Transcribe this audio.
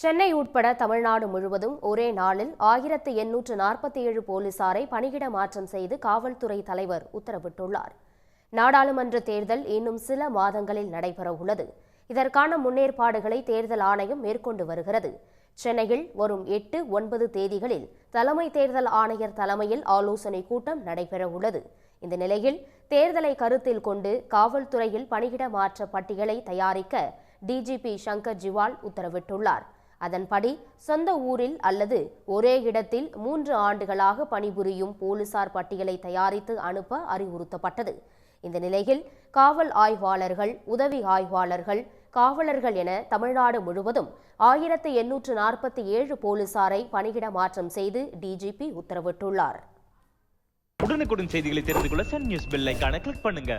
சென்னை உட்பட தமிழ்நாடு முழுவதும் ஒரே நாளில் ஆயிரத்து எண்ணூற்று நாற்பத்தி ஏழு போலீசாரை பணியிட மாற்றம் செய்து காவல்துறை தலைவர் உத்தரவிட்டுள்ளார். நாடாளுமன்ற தேர்தல் இன்னும் சில மாதங்களில் நடைபெற உள்ளது. இதற்கான முன்னேற்பாடுகளை தேர்தல் ஆணையம் மேற்கொண்டு வருகிறது. சென்னையில் வரும் எட்டு ஒன்பது தேதிகளில் தலைமை தேர்தல் ஆணையர் தலைமையில் ஆலோசனை கூட்டம் நடைபெற உள்ளது. இந்த நிலையில் தேர்தலை கருத்தில் கொண்டு காவல்துறையில் பணியிட மாற்ற பட்டியலை தயாரிக்க டிஜிபி சங்கர் ஜிவால் உத்தரவிட்டுள்ளார். அதன்படி சொந்த ஊரில் அல்லது ஒரே இடத்தில் மூன்று ஆண்டுகளாக பணிபுரியும் போலீசார் பட்டியலை தயாரித்து அனுப்ப அறிவுறுத்தப்பட்டது. இந்த நிலையில் காவல் ஆய்வாளர்கள் உதவி ஆய்வாளர்கள் காவலர்கள் என தமிழ்நாடு முழுவதும் ஆயிரத்து எண்ணூற்று நாற்பத்தி ஏழு போலீசாரை பணியிட மாற்றம் செய்து டிஜிபி உத்தரவிட்டுள்ளார். உடனுக்குடன் செய்திகளை தெரிந்து கொள்ள சன் நியூஸ் பெல் கிளிக் பண்ணுங்க.